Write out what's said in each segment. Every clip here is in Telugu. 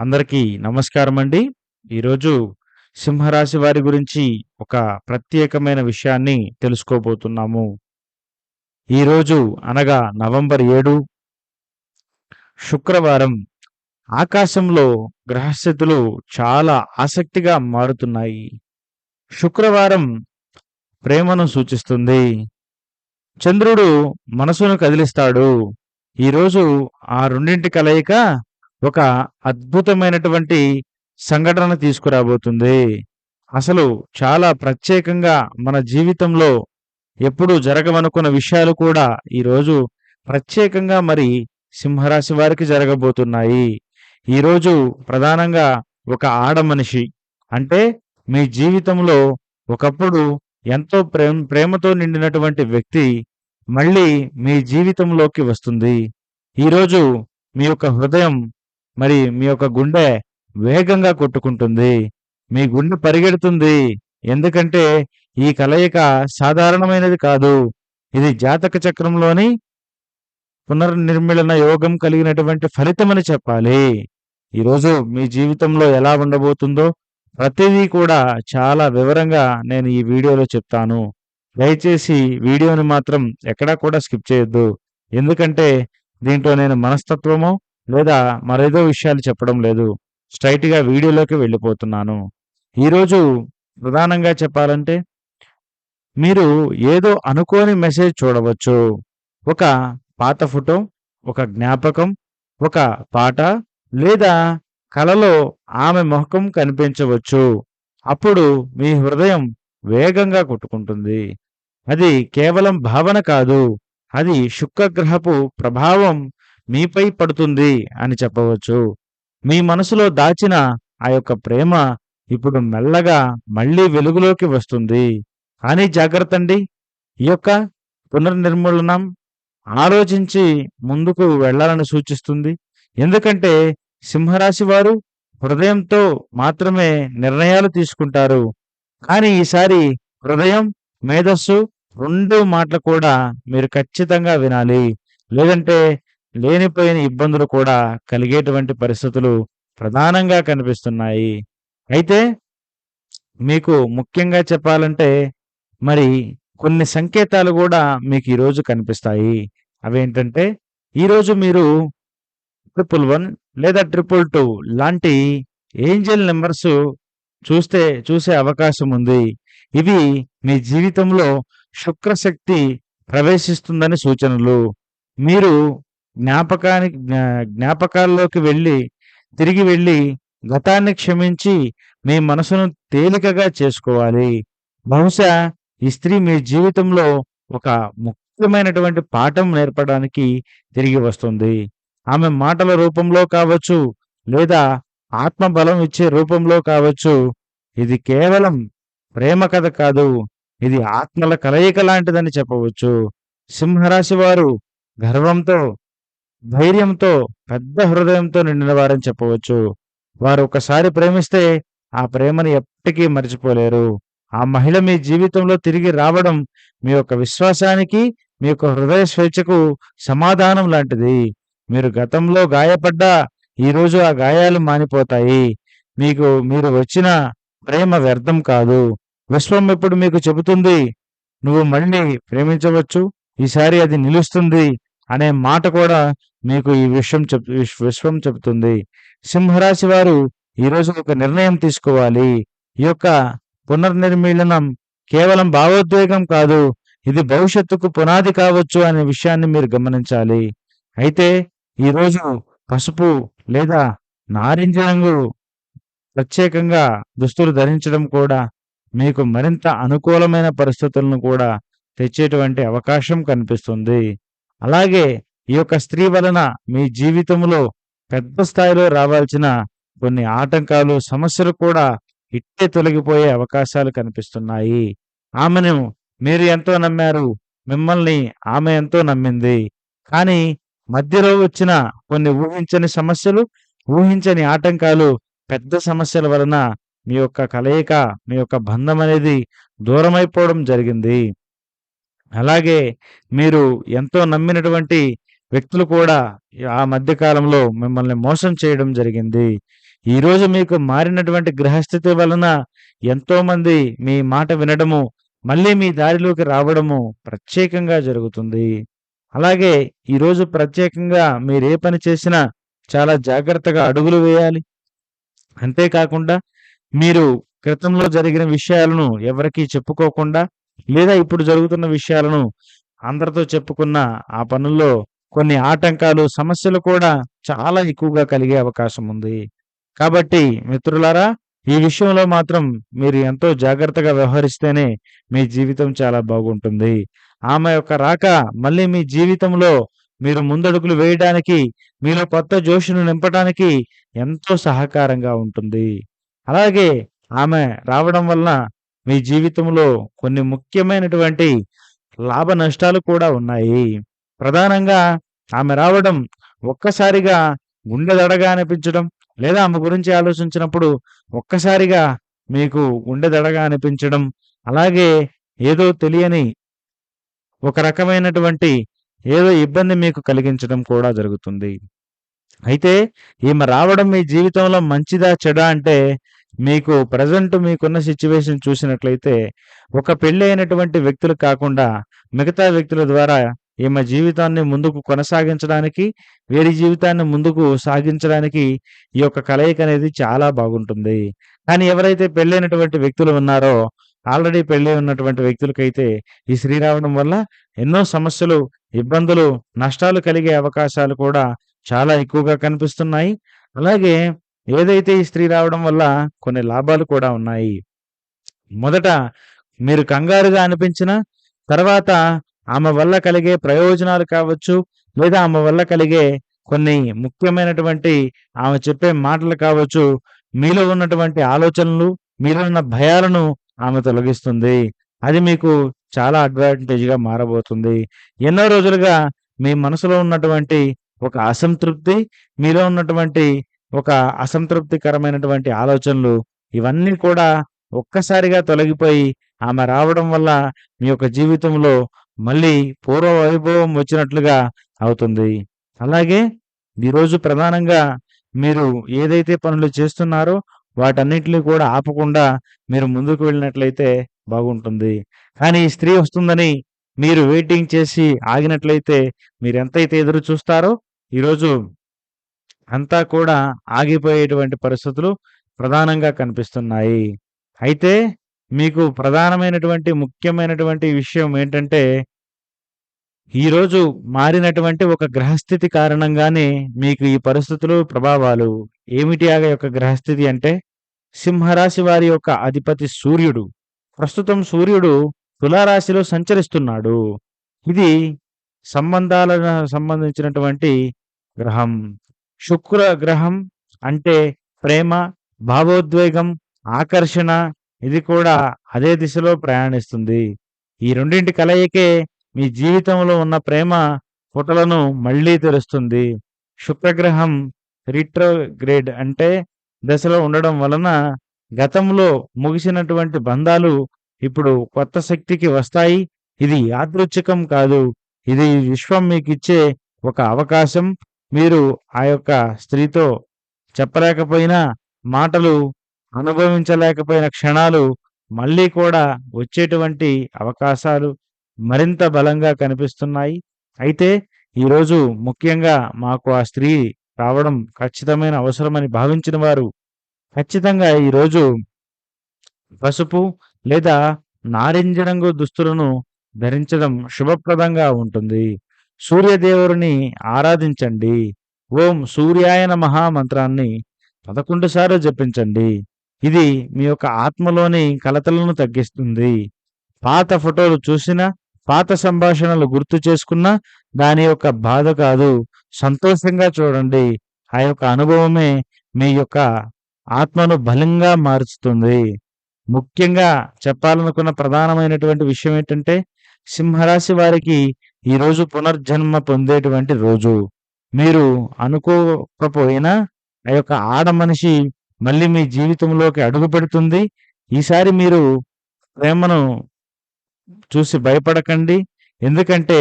అందరికీ నమస్కారం అండి. ఈరోజు సింహరాశి వారి గురించి ఒక ప్రత్యేకమైన విషయాన్ని తెలుసుకోబోతున్నాము. ఈరోజు అనగా నవంబర్ ఏడు శుక్రవారం ఆకాశంలో గ్రహస్థితులు చాలా ఆసక్తిగా మారుతున్నాయి. శుక్రవారం ప్రేమను సూచిస్తుంది. చంద్రుడు మనసును కదిలిస్తాడు. ఈరోజు ఆ రెండింటి కలయిక ఒక అద్భుతమైనటువంటి సంఘటన తీసుకురాబోతుంది. అసలు చాలా ప్రత్యేకంగా మన జీవితంలో ఎప్పుడూ జరగవనుకున్న విషయాలు కూడా ఈరోజు ప్రత్యేకంగా మరి సింహరాశి వారికి జరగబోతున్నాయి. ఈరోజు ప్రధానంగా ఒక ఆడ మనిషి అంటే మీ జీవితంలో ఒకప్పుడు ఎంతో ప్రేమ్ ప్రేమతో నిండినటువంటి వ్యక్తి మళ్ళీ మీ జీవితంలోకి వస్తుంది. ఈరోజు మీ యొక్క హృదయం మరి మీ యొక్క గుండె వేగంగా కొట్టుకుంటుంది. మీ గుండె పరిగెడుతుంది. ఎందుకంటే ఈ కలయిక సాధారణమైనది కాదు. ఇది జాతక చక్రంలోని పునర్నిర్మిళన యోగం కలిగినటువంటి ఫలితమని చెప్పాలి. ఈరోజు మీ జీవితంలో ఎలా ఉండబోతుందో ప్రతిదీ కూడా చాలా వివరంగా నేను ఈ వీడియోలో చెప్తాను. దయచేసి వీడియోని మాత్రం ఎక్కడా కూడా స్కిప్ చేయొద్దు. ఎందుకంటే దీంట్లో నేను మనస్తత్వమో లేదా మరేదో విషయాలు చెప్పడం లేదు. స్ట్రైట్గా వీడియోలోకి వెళ్ళిపోతున్నాను. ఈరోజు ప్రధానంగా చెప్పాలంటే మీరు ఏదో అనుకోని మెసేజ్ చూడవచ్చు. ఒక పాత ఫోటో, ఒక జ్ఞాపకం, ఒక పాట లేదా కలలో ఆమె ముఖం కనిపించవచ్చు. అప్పుడు మీ హృదయం వేగంగా కొట్టుకుంటుంది. అది కేవలం భావన కాదు. అది శుక్రగ్రహపు ప్రభావం మీపై పడుతుంది అని చెప్పవచ్చు. మీ మనసులో దాచిన ఆ యొక్క ప్రేమ ఇప్పుడు మెల్లగా మళ్ళీ వెలుగులోకి వస్తుంది. కానీ జాగ్రత్తండి. ఈ యొక్క పునర్నిర్మూలనం ఆలోచించి ముందుకు వెళ్ళాలని సూచిస్తుంది. ఎందుకంటే సింహరాశి వారు హృదయంతో మాత్రమే నిర్ణయాలు తీసుకుంటారు. కానీ ఈసారి హృదయం, మేధస్సు రెండు మాటలు కూడా మీరు ఖచ్చితంగా వినాలి. లేదంటే లేనిపోయిన ఇబ్బందులు కూడా కలిగేటువంటి పరిస్థితులు ప్రధానంగా కనిపిస్తున్నాయి. అయితే మీకు ముఖ్యంగా చెప్పాలంటే మరి కొన్ని సంకేతాలు కూడా మీకు ఈరోజు కనిపిస్తాయి. అవేంటంటే ఈరోజు మీరు 111 లేదా 222 లాంటి ఏంజెల్ నెంబర్స్ చూస్తే చూసే అవకాశం ఉంది. ఇవి మీ జీవితంలో శుక్రశక్తి ప్రవేశిస్తుందని సూచనలు. మీరు జ్ఞాపకానికి జ్ఞాపకాల్లోకి వెళ్ళి తిరిగి వెళ్ళి గతాన్ని క్షమించి మీ మనసును తేలికగా చేసుకోవాలి. బహుశా ఈ స్త్రీ మీ జీవితంలో ఒక ముఖ్యమైనటువంటి పాఠం నేర్పడానికి తిరిగి వస్తుంది. ఆమె మాటల రూపంలో కావచ్చు, లేదా ఆత్మబలం ఇచ్చే రూపంలో కావచ్చు. ఇది కేవలం ప్రేమ కథ కాదు. ఇది ఆత్మల కలయిక లాంటిదని చెప్పవచ్చు. సింహరాశి వారు గర్వంతో, ధైర్యంతో, పెద్ద హృదయంతో నిండిన వారని చెప్పవచ్చు. వారు ఒకసారి ప్రేమిస్తే ఆ ప్రేమని ఎప్పటికీ మర్చిపోలేరు. ఆ మహిళ మీ జీవితంలో తిరిగి రావడం మీ యొక్క విశ్వాసానికి, మీ యొక్క హృదయ స్వేచ్ఛకు సమాధానం లాంటిది. మీరు గతంలో గాయపడ్డా ఈరోజు ఆ గాయాలు మానిపోతాయి. మీకు మీరు వచ్చిన ప్రేమ వ్యర్థం కాదు. విశ్వం ఇప్పుడు మీకు చెబుతుంది. నువ్వు మళ్ళీ ప్రేమించవచ్చు. ఈసారి అది నిలుస్తుంది అనే మాట కూడా మీకు ఈ విషయం చెప్ విశ్వం చెబుతుంది. సింహరాశి వారు ఈరోజు ఒక నిర్ణయం తీసుకోవాలి. ఈ యొక్క పునర్నిర్మీలనం కేవలం భావోద్వేగం కాదు. ఇది భవిష్యత్తుకు పునాది కావచ్చు అనే విషయాన్ని మీరు గమనించాలి. అయితే ఈరోజు పసుపు లేదా నారింజ రంగు ప్రత్యేకంగా దుస్తులు ధరించడం కూడా మీకు మరింత అనుకూలమైన పరిస్థితులను కూడా తెచ్చేటువంటి అవకాశం కనిపిస్తుంది. అలాగే ఈ యొక్క స్త్రీ వలన మీ జీవితంలో పెద్ద స్థాయిలో రావాల్సిన కొన్ని ఆటంకాలు, సమస్యలు కూడా ఇట్టే తొలగిపోయే అవకాశాలు కనిపిస్తున్నాయి. ఆమెను మీరు ఎంతో నమ్మారు. మిమ్మల్ని ఆమె ఎంతో నమ్మింది. కానీ మధ్యలో వచ్చిన కొన్ని ఊహించని సమస్యలు, ఊహించని ఆటంకాలు, పెద్ద సమస్యల వలన మీ యొక్క కలయిక, మీ యొక్క బంధం అనేది దూరమైపోవడం జరిగింది. అలాగే మీరు ఎంతో నమ్మినటువంటి వ్యక్తులు కూడా ఆ మధ్య కాలంలో మిమ్మల్ని మోసం చేయడం జరిగింది. ఈరోజు మీకు మారినటువంటి గ్రహస్థితి వలన ఎంతోమంది మీ మాట వినడము, మళ్ళీ మీ దారిలోకి రావడము ప్రత్యేకంగా జరుగుతుంది. అలాగే ఈరోజు ప్రత్యేకంగా మీరే పని చేసినా చాలా జాగ్రత్తగా అడుగులు వేయాలి. అంతేకాకుండా మీరు క్రితంలో జరిగిన విషయాలను ఎవరికీ చెప్పుకోకుండా, లేదా ఇప్పుడు జరుగుతున్న విషయాలను అందరితో చెప్పుకున్న ఆ పనుల్లో కొన్ని ఆటంకాలు, సమస్యలు కూడా చాలా ఎక్కువగా కలిగే అవకాశం ఉంది. కాబట్టి మిత్రులారా, ఈ విషయంలో మాత్రం మీరు ఎంతో జాగ్రత్తగా వ్యవహరిస్తేనే మీ జీవితం చాలా బాగుంటుంది. ఆమె యొక్క రాక మళ్ళీ మీ జీవితంలో మీరు ముందడుగులు వేయడానికి, మీలో కొత్త జోషును నింపటానికి ఎంతో సహకారంగా ఉంటుంది. అలాగే ఆమె రావడం వలన మీ జీవితంలో కొన్ని ముఖ్యమైనటువంటి లాభ నష్టాలు కూడా ఉన్నాయి. ప్రధానంగా ఆమె రావడం ఒక్కసారిగా గుండె దడగా అనిపించడం, లేదా ఆమె గురించి ఆలోచించినప్పుడు ఒక్కసారిగా మీకు గుండె దడగా అనిపించడం, అలాగే ఏదో తెలియని ఒక రకమైనటువంటి ఏదో ఇబ్బంది మీకు కలిగించడం కూడా జరుగుతుంది. అయితే ఈమె రావడం మీ జీవితంలో మంచిదా? చెడా? అంటే మీకు ప్రజెంట్ మీకున్న సిచ్యువేషన్ చూసినట్లయితే ఒక పెళ్ళైనటువంటి వ్యక్తులు కాకుండా మిగతా వ్యక్తుల ద్వారా ఈమె జీవితాన్ని ముందుకు కొనసాగించడానికి, వీరి జీవితాన్ని ముందుకు సాగించడానికి ఈ యొక్క కలయిక అనేది చాలా బాగుంటుంది. కానీ ఎవరైతే పెళ్ళైనటువంటి వ్యక్తులు ఉన్నారో, ఆల్రెడీ పెళ్ళి ఉన్నటువంటి వ్యక్తులకైతే ఈ స్త్రీ రావడం వల్ల ఎన్నో సమస్యలు, ఇబ్బందులు, నష్టాలు కలిగే అవకాశాలు కూడా చాలా ఎక్కువగా కనిపిస్తున్నాయి. అలాగే ఏదైతే ఈ స్త్రీ రావడం వల్ల కొన్ని లాభాలు కూడా ఉన్నాయి. మొదట మీరు కంగారుగా అనిపించినా, తర్వాత ఆమె వల్ల కలిగే ప్రయోజనాలు కావచ్చు, లేదా ఆమె వల్ల కలిగే కొన్ని ముఖ్యమైనటువంటి ఆమె చెప్పే మాటలు కావచ్చు, మీలో ఉన్నటువంటి ఆలోచనలు, మీలో ఉన్న భయాలను ఆమె తొలగిస్తుంది. అది మీకు చాలా అడ్వాంటేజ్‌గా మారబోతుంది. ఎన్నో రోజులుగా మీ మనసులో ఉన్నటువంటి ఒక అసంతృప్తి, మీలో ఉన్నటువంటి ఒక అసంతృప్తికరమైనటువంటి ఆలోచనలు ఇవన్నీ కూడా ఒక్కసారిగా తొలగిపోయి, ఆమె రావడం వల్ల మీ యొక్క జీవితంలో మళ్ళీ పూర్వ వైభవం వచ్చినట్లుగా అవుతుంది. అలాగే ఈరోజు ప్రధానంగా మీరు ఏదైతే పనులు చేస్తున్నారో వాటన్నిటిని కూడా ఆపకుండా మీరు ముందుకు వెళ్ళినట్లయితే బాగుంటుంది. కానీ ఈ స్త్రీ వస్తుందని మీరు వెయిటింగ్ చేసి ఆగినట్లయితే మీరెంతైతే ఎదురు చూస్తారో ఈరోజు అంతా కూడా ఆగిపోయేటువంటి పరిస్థితులు ప్రధానంగా కనిపిస్తున్నాయి. అయితే మీకు ప్రధానమైనటువంటి, ముఖ్యమైనటువంటి విషయం ఏంటంటే ఈరోజు మారినటువంటి ఒక గ్రహస్థితి కారణంగానే మీకు ఈ పరిస్థితులు, ప్రభావాలు. ఏమిటి ఆగ యొక్క గ్రహస్థితి అంటే సింహరాశి వారి యొక్క అధిపతి సూర్యుడు. ప్రస్తుతం సూర్యుడు తులారాశిలో సంచరిస్తున్నాడు. ఇది సంబంధాలకు సంబంధించినటువంటి గ్రహం. శుక్ర గ్రహం అంటే ప్రేమ, భావోద్వేగం, ఆకర్షణ ఇది కూడా అదే దిశలో ప్రయాణిస్తుంది. ఈ రెండింటి కలయికే మీ జీవితంలో ఉన్న ప్రేమ పుటలను మళ్ళీ తెరుస్తుంది. శుక్రగ్రహం రిట్రోగ్రేడ్ అంటే దశలో ఉండడం వలన గతంలో ముగిసినటువంటి బంధాలు ఇప్పుడు కొత్త శక్తికి వస్తాయి. ఇది యాదృచ్ఛికం కాదు. ఇది విశ్వం మీకిచ్చే ఒక అవకాశం. మీరు ఆ యొక్క స్త్రీతో చెప్పలేకపోయినా మాటలు, అనుభవించలేకపోయిన క్షణాలు మళ్ళీ కూడా వచ్చేటువంటి అవకాశాలు మరింత బలంగా కనిపిస్తున్నాయి. అయితే ఈరోజు ముఖ్యంగా మాకు ఆ స్త్రీ రావడం ఖచ్చితమైన అవసరమని భావించిన వారు ఖచ్చితంగా ఈరోజు పసుపు లేదా నారింజ రంగు దుస్తులను ధరించడం శుభప్రదంగా ఉంటుంది. సూర్యదేవుడిని ఆరాధించండి. ఓం సూర్యాయన మహామంత్రాన్ని మంత్రాన్ని 11 సార్లు జపించండి. ఇది మీ యొక్క ఆత్మలోని కలతలను తగ్గిస్తుంది. పాత ఫోటోలు చూసినా, పాత సంభాషణలు గుర్తు చేసుకున్నా దాని యొక్క బాధ కాదు. సంతోషంగా చూడండి. ఆ యొక్క అనుభవమే మీ యొక్క ఆత్మను బలంగా మార్చుతుంది. ముఖ్యంగా చెప్పాలనుకున్న ప్రధానమైనటువంటి విషయం ఏంటంటే సింహరాశి వారికి ఈరోజు పునర్జన్మ పొందేటువంటి రోజు. మీరు అనుకోకపోయినా ఆ యొక్క ఆడ మనిషి మళ్ళీ మీ జీవితంలోకి అడుగుపెడుతుంది. ఈసారి మీరు ప్రేమను చూసి భయపడకండి. ఎందుకంటే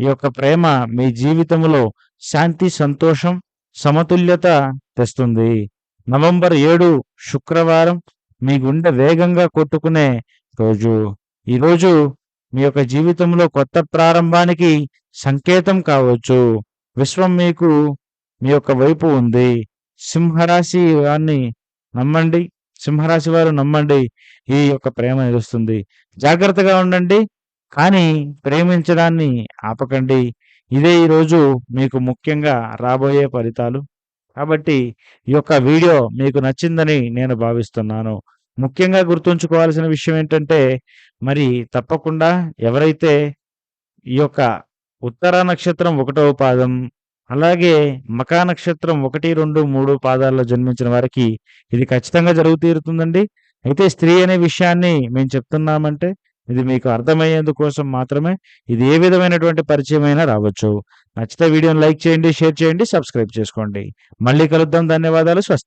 ఈ యొక్క ప్రేమ మీ జీవితంలో శాంతి సంతోషం సమతుల్యత తెస్తుంది నవంబర్ ఏడు శుక్రవారం మీ గుండె వేగంగా కొట్టుకునే రోజు ఈరోజు మీ యొక్క జీవితంలో కొత్త ప్రారంభానికి సంకేతం కావచ్చు. విశ్వం మీకు మీ యొక్క వైపు ఉంది. సింహరాశి వారిని నమ్మండి. సింహరాశి వారు నమ్మండి. ఈ యొక్క ప్రేమ నిలుస్తుంది. జాగ్రత్తగా ఉండండి. కానీ ప్రేమించడాన్ని ఆపకండి. ఇదే ఈరోజు మీకు ముఖ్యంగా రాబోయే ఫలితాలు. కాబట్టి ఈ యొక్క వీడియో మీకు నచ్చిందని నేను భావిస్తున్నాను. ముఖ్యంగా గుర్తుంచుకోవాల్సిన విషయం ఏంటంటే మరి తప్పకుండా ఎవరైతే ఈ యొక్క ఉత్తర నక్షత్రం ఒకటవ పాదం అలాగే మకా నక్షత్రం ఒకటి రెండు మూడు పాదాల్లో జన్మించిన వారికి ఇది ఖచ్చితంగా జరుగు తీరుతుందండి. అయితే స్త్రీ అనే విషయాన్ని మేము చెప్తున్నామంటే ఇది మీకు అర్థమయ్యేందుకోసం మాత్రమే ఇది ఏ విధమైనటువంటి పరిచయమైనా రావచ్చు. నచ్చితే వీడియోని లైక్ చేయండి షేర్ చేయండి సబ్స్క్రైబ్ చేసుకోండి. మళ్ళీ కలుద్దాం. ధన్యవాదాలు. స్వస్తి